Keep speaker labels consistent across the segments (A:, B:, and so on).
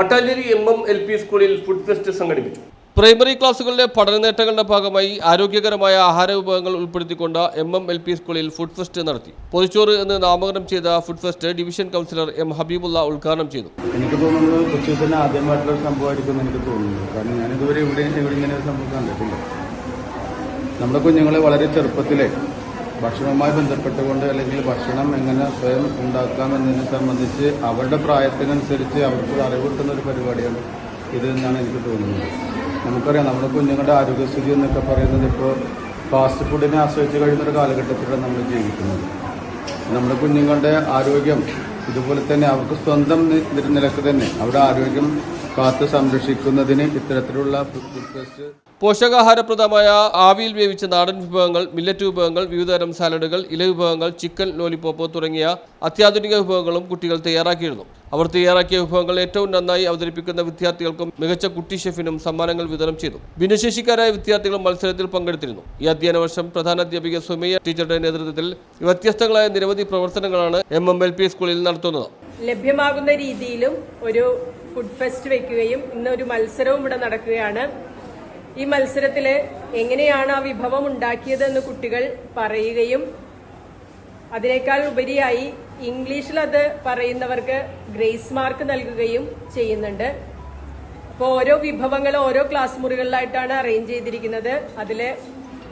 A: Mattancherry M M L P സ്കൂളിൽ food fest സംഘടിപ്പിച്ചു. Primary ക്ലാസുകളിലെ പഠന നേട്ടങ്ങളുടെ ഭാഗമായി ആരോഗ്യകരമായ ആഹാര വിഭവങ്ങൾ ഉൾപ്പെടുത്തിക്കൊണ്ട് എം എം എൽ പി സ്കൂളിൽ ഫുഡ് ഫെസ്റ്റ് നടത്തി. പൊതിച്ചോറ് എന്ന് നാമകരണം ചെയ്ത food fest division councillor M Habibulla ഉദ്ഘാടനം ചെയ്തു.
B: എനിക്ക് തോന്നുന്നത് കൊച്ചിയിൽ തന്നെ ആദ്യമായിട്ടുള്ള ഒരു സംഭവമായിരിക്കും എനിക്ക് തോന്നുന്നു. കാരണം ഞാനിതുവരെ ഇതുവരെ ഇവിടെ ഇവിടെ ഇങ്ങനെ ഒരു സംഭവം കണ്ടിട്ടില്ല. നമ്മുടെ കുഞ്ഞുങ്ങളെ വളരെ ചെറുപ്പത്തിലെ ഭക്ഷണവുമായി ബന്ധപ്പെട്ടുകൊണ്ട് അല്ലെങ്കിൽ ഭക്ഷണം എങ്ങനെ സ്വയം ഉണ്ടാക്കാം എന്നതിനെ സംബന്ധിച്ച് അവരുടെ പ്രായത്തിനനുസരിച്ച് അവർക്ക് അറിവ് കിട്ടുന്ന ഒരു പരിപാടിയാണ് ഇത് എന്നാണ് എനിക്ക് തോന്നുന്നത്. നമുക്കറിയാം നമ്മുടെ കുഞ്ഞുങ്ങളുടെ ആരോഗ്യസ്ഥിതി എന്നൊക്കെ പറയുന്നത് ഇപ്പോൾ ഫാസ്റ്റ് ഫുഡിനെ ആശ്രയിച്ച് കഴിയുന്ന ഒരു കാലഘട്ടത്തിലാണ് നമ്മൾ ജീവിക്കുന്നത്. നമ്മുടെ കുഞ്ഞുങ്ങളുടെ ആരോഗ്യം ഇതുപോലെ തന്നെ അവർക്ക് സ്വന്തം നിലയ്ക്ക് തന്നെ അവരുടെ ആരോഗ്യം കാത്തു സംരക്ഷിക്കുന്നതിന് ഇത്തരത്തിലുള്ള
A: പോഷകാഹാരപ്രദമായ ആവിയിൽ വേവിച്ച നാടൻ വിഭവങ്ങൾ മില്ലറ്റ് വിഭവങ്ങൾ വിവിധതരം സാലഡുകൾ ഇല വിഭവങ്ങൾ ചിക്കൻ ലോലിപോപ്പ് തുടങ്ങിയ അത്യാധുനിക വിഭവങ്ങളും കുട്ടികൾ തയ്യാറാക്കിയിരുന്നു. അവർ തയ്യാറാക്കിയ വിഭവങ്ങൾ ഏറ്റവും നന്നായി അവതരിപ്പിക്കുന്ന വിദ്യാർത്ഥികൾക്കും മികച്ച കുട്ടി ഷെഫിനും സമ്മാനങ്ങൾ വിതരണം ചെയ്തു. ഭിന്നശേഷിക്കാരായ വിദ്യാർത്ഥികളും മത്സരത്തിൽ പങ്കെടുത്തിരുന്നു. ഈ അധ്യയന വർഷം പ്രധാനാധ്യാപിക സുമയ്യ ടീച്ചറുടെ നേതൃത്വത്തിൽ വ്യത്യസ്തങ്ങളായ നിരവധി പ്രവർത്തനങ്ങളാണ് എം എം എൽ പി സ്കൂളിൽ നടത്തുന്നത്.
C: ലഭ്യമാകുന്ന രീതിയിലും ഒരു ഫുഡ് ഫെസ്റ്റ് വെക്കുകയും ഇന്നൊരു മത്സരവും ഇവിടെ നടക്കുകയാണ്. ഈ മത്സരത്തിൽ എങ്ങനെയാണ് ആ വിഭവം ഉണ്ടാക്കിയതെന്ന് കുട്ടികൾ പറയുകയും അതിനേക്കാൾ ഉപരിയായി ഇംഗ്ലീഷിൽ അത് പറയുന്നവർക്ക് ഗ്രേസ് മാർക്ക് നൽകുകയും ചെയ്യുന്നുണ്ട്. അപ്പോൾ ഓരോ വിഭവങ്ങൾ ഓരോ ക്ലാസ് മുറികളിലായിട്ടാണ് അറേഞ്ച് ചെയ്തിരിക്കുന്നത്. അതിൽ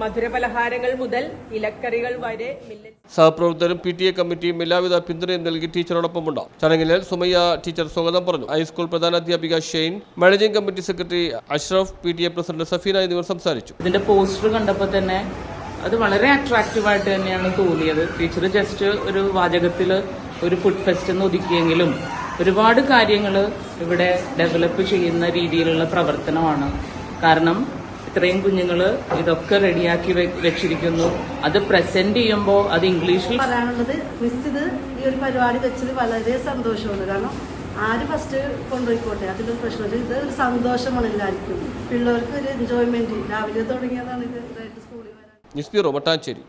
C: മധുരപലഹാരങ്ങൾ മുതൽ ഇലക്കറികൾ വരെ
A: സഹപ്രവർത്തകരും പി ടി എ കമ്മിറ്റിയും എല്ലാവിധ പിന്തുണയും നൽകി ടീച്ചറോടൊപ്പമുണ്ടാവും ചടങ്ങിൽ സുമയ്യ ടീച്ചർ സ്വാഗതം പറഞ്ഞു. High school പ്രധാനാധ്യാപിക Shane managing committee secretary Ashraf P T A president Safeena എന്നിവർ സംസാരിച്ചു.
D: ഇതിന്റെ പോസ്റ്റർ കണ്ടപ്പോൾ തന്നെ അത് വളരെ അട്രാക്റ്റീവായിട്ട് തന്നെയാണ് തോന്നിയത്. ടീച്ചർ ജസ്റ്റ് ഒരു വാചകത്തിൽ ഒരു ഫുഡ് ഫെസ്റ്റ് എന്ന് ഒതുക്കിയെങ്കിലും ഒരുപാട് കാര്യങ്ങൾ ഇവിടെ ഡെവലപ്പ് ചെയ്യുന്ന രീതിയിലുള്ള പ്രവർത്തനമാണ്. കാരണം ഇത്രയും കുഞ്ഞുങ്ങൾ ഇതൊക്കെ റെഡിയാക്കി വെച്ചിരിക്കുന്നു. അത് പ്രസന്റ് ചെയ്യുമ്പോൾ അത് ഇംഗ്ലീഷിൽ
E: പറയാനുള്ളത് മിസ് ഇത് ഈ ഒരു പരിപാടി വെച്ചത് വളരെ സന്തോഷമാണ്. കാരണം ആര് ഫസ്റ്റ് കൊണ്ടുപോയിക്കോട്ടെ? അതിലൊരു പ്രശ്നമില്ല ഇത് ഒരു സന്തോഷമാണ് എല്ലാവർക്കും. പിള്ളേർക്ക് ഒരു എൻജോയ്മെന്റ് രാവിലെ തുടങ്ങിയതാണ് ഇത്. സ്കൂളിൽ വരാൻ.
A: News bureau Mattancherry